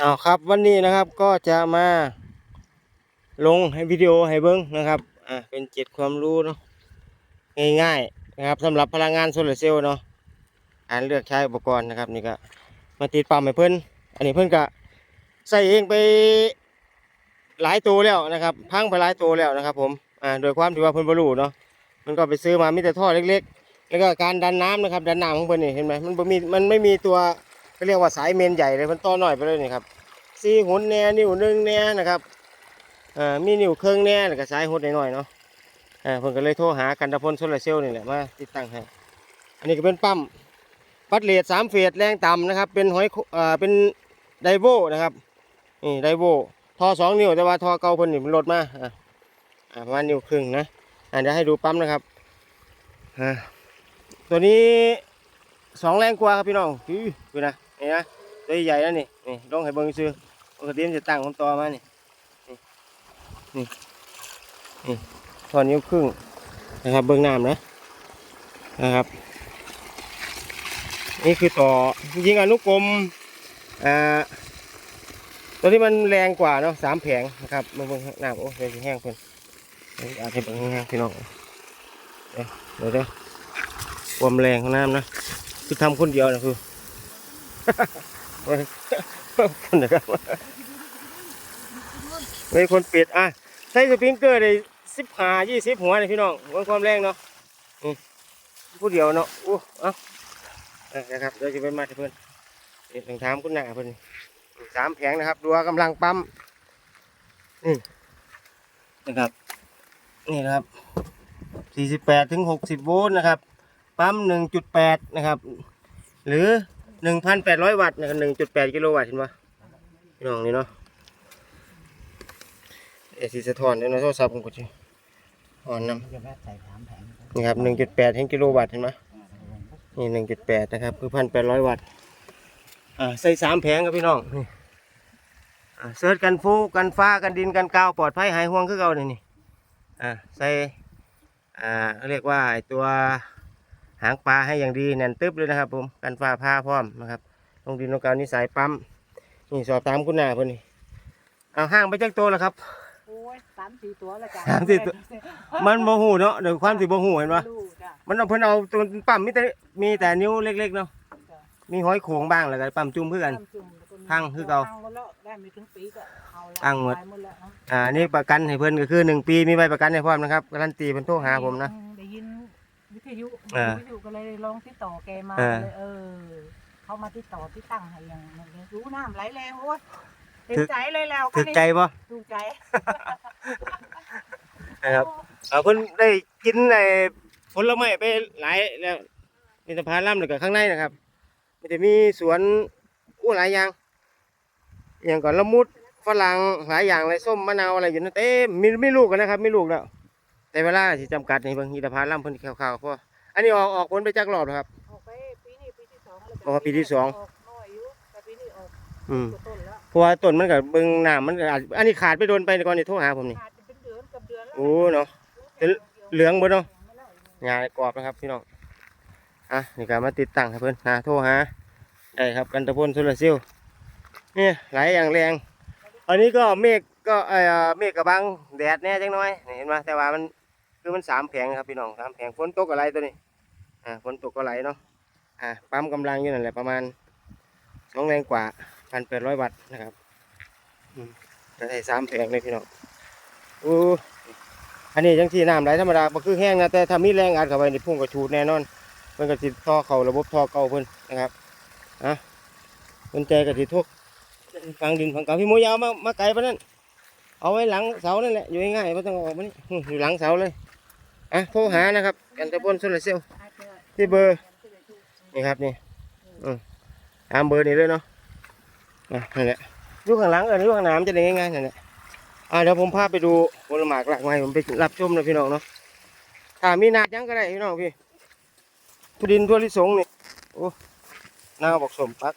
เอาครับวันนี้นะครับก็จะมาลงให้วิดีโอให้เบิ้งนะครับอ่าเป็นเจ็ดความรู้เนาะง่ายๆนะครับสำหรับพลังงานโซลาร์เซลล์เนาะอ่านเลือกใช้อุปกรณ์นะครับนี่ก็มาติดปั๊มให้เพิ่นอันนี้เพิ่นก็ใส่เองไปหลายตัวแล้วนะครับ พังไปหลายตัวแล้วนะครับ ผมอ่าโดยความที่ว่าเพิ่นบรูเนาะมันก็ไปซื้อมามีแต่ท่อเล็ก ๆ แล้วก็การดันน้ำนะครับ ดันน้ำของเพิ่นนี่เห็นไหมมันมีมันไม่มีตัว เขาเรียกว่าสายเมนใหญ่เลยมันต่อหน่อยไปเลยนี่ครับสี่หุนแน่นิ้วหนึ่งแน่นะครับอ่ามีนิ้วเครื่องแน่แล้วก็สายหุดหน่อยๆเนาะอ่าเพิ่นก็เลยโทรหากันตะพลโซลาร์เซลล์นี่แหละมาติดตั้งให้อันนี้ก็เป็นปั๊มปัดเลดสามเฟสแรงต่ำนะครับเป็นหอยโคอ่าเป็นไดโวนะครับนี่ไดโวทอสองนิ้วแต่ว่าทอเก่าเพิ่นนี่มันลดมาอ่าประมาณนิ้วครึ่งนะอ่าเดี๋ยวให้ดูปั๊มนะครับตัวนี้สองแรงกว่าครับพี่น้องอือดูนะ นี่นะตัวใหญ่แล้วนี่นี่ลองให้เบิ่งซื้อปกติมันจะตั้งคนต่อมานี่นี่นี่นี่ทอนนิ้ครึ่งนะครับเบิ่งน้ำนะนะครับ นี่คือต่อยิงอนุกรมอ่าตัวที่มันแรงกว่าเนาะสามแผงนะครับมาเบิ่งน้ำโอ้ยแห้งเพิ่นอาจจะเบิ่งแห้งพี่น้องเดี๋ยวเดี๋ยวเดี๋ยวความแรงของน้ำนะคือทำคนเดียวนะคือ คนนะครับมีคนปิดอะใช้สปริงเกอร์ได้สิบหายี่สิบหัวเลยพี่น้องวัดความแรงเนาะอืมผู้เดียวเนาะอู้เอะนะครับเดี๋ยวจะไปมาที่เพื่อนนี่ต้องถามคุณหน้าเพื่อนสามแผงนะครับดูว่ากำลังปั๊มนี่นะครับนี่นะครับสี่สิบแปดถึงหกสิบโวลต์นะครับ ปั๊มหนึ่งจุดแปดนะครับ หรือ หนึ่งพันแปดร้อยวัตต์นะครับหนึ่งจุดแปดกิโลวัตต์เห็นปะพี่น้องนี่เนาะเอซีสะท้อนเดี๋ยวนะโทรศัพท์ผมกดชิอ่อนนจะแวะใส่สามแผงำนี่ครับหนึ่งจุดแปดกิโลวัตต์เห็นไหมนี่หนึ่งจุดแปดนะครับ คือพันแปดร้อยวัตต์อ่าใส่สามแผงครับพี่น้องนี่อ่าเซิร์ชกันฟูกันฟ้ากันดินกันกาวปลอดภัยหายห่วงคือเก่านี่นี่อ่าใส่อ่าเขาเรียกว่าไอตัว หางปลาให้อย่างดีแน่นตึ๊บเลยนะครับผมกันฟ้าผ้าพร้อมนะครับลงดินลงกาวนี่สายปั๊มนี่สอบตามคุณหน้าเพิ่นนี่เอาห้างไปจักตัวแล้วครับโอ้ยสามสี่ตัวแล้วจ้ะสามสี่ตัวมันโมหูเนาะเดี๋ยวความสิบ่หูเห็นปะดูจ้ะมันเอาเพิ่นเอาตัวปั๊มมีแต่มีแต่นิ้วเล็ก ๆ เนาะมีห้อยโขงบ้างแล้วก็ปั๊มจุ่มเพื่อกันตามจุ่มแล้วก็มีพังคือเก่าพังหมดแล้วได้ไม่ถึงปีก็เอาละพังหมดตายหมดแล้วเนาะอ่านี่ประกันให้เพิ่นก็คือหนึ่งปีมีใบประกันให้พร้อมนะครับการันตีเพิ่นโทรหาผมนะได้ยินวิ ทยุอ่าวิทยุก็เลยลองติดต่อแกมาอ่า เลยเออเขามาติดต่อที่ตั้งให้อย่างนี้รู้น้ำไหลแรงโอ้ยเต็มถึกใจเลยแล้วถึกใจบ่ถูกใจนะครับเอาเพิ่นได้กินไอ้ผลไม้ไปหลายแล้วมีสะพานล่ำแล้วก็ข้างในนะครับมันจะมีสวนอู้หลายอย่างอหย่างก่อนละมุดฝรั่งหลายอย่างอะไรส้มมะนาวอะไรอยู่นั่นเต็มมีไม่ลูกกันนะครับไม่ลูกแล้ว แต่เวลาที่จำกัดในบางทีสะพานล่ำเพิ่นข่าวๆพออันนี้ออกออกผลไปจักรอบแล้วครับ ออกไปปีนี้ปีที่สองแล้วจ้ะอ๋อปีที่สอง กน้อยอยู่แต่ปีนี้ออกอืมตัวต้นแล้วเพราะว่าต้นมันกับเบิ่งน้ำมันก็อาจอันนี้ขาดไปโดนไปก่อนนี่โทรหาผมนี่ ขาดจะเป็นเดือนกับเดือนแล้วโอ้เนาะเป็นเหลืองเบิดเนาะ งานกรอบนะครับพี่น้อง อะนี่ก็มาติดตั้งให้เพิ่นหาโทรหาได้ครับกันตะพลโซลาร์เซลล์นี่หลายอย่างแรง อันนี้ก็เมฆก็เอ่อเมฆกระบังแดดแน่จังน้อยนี่เห็นไหมแต่ว่ามัน คือมันสามแผงครับพี่น้องสามแผงฝนตกอะไรตัวนี้ อ่าฝนตกก็ไหลเนาะ อ่าปั๊มกำลังอยู่นั่นแหละประมาณสองแรงกว่าพันแปดร้อยวัตต์นะครับจะได้สามแผงเลยพี่น้องอู้อันนี้จังที่น้ำไหลธรรมดาก็คือแห้งนะแต่ถ้ามีแรงอัดเข้าไปนี่พุ่งกระชูดแน่นอนเพิ่นก็ติดท่อเข้าระบบท่อเก่าเพิ่นนะครับอะสนใจก็ติดทุกฟังดินฟังเก่าพี่โมยาวมามาไกลปะนั่นเอาไว้หลังเสานั่นแหละอยู่ง่ายๆไม่ต้องออกมานี่อยู่หลังเสาเลย อะโทรหานะครับกันตะพลโซลาร์เซลล์ที่เบอร์นี่ครับนี่อืมตามเบอร์นี้เลยเนาะอะนั่นแหละอยู่ข้างหลังเออยู่ข้างหน้ามันจะได้ง่ายๆนั่นแหละอ่าเดี๋ยวผมพาไปดูผลหมากหลากไม้ผมไปรับชมนะพี่น้องเนาะถ้ามีนาดยังก็ได้พี่น้องพี่ทุดินทั่วลิสงนี่โอ้นาบอกสมปัก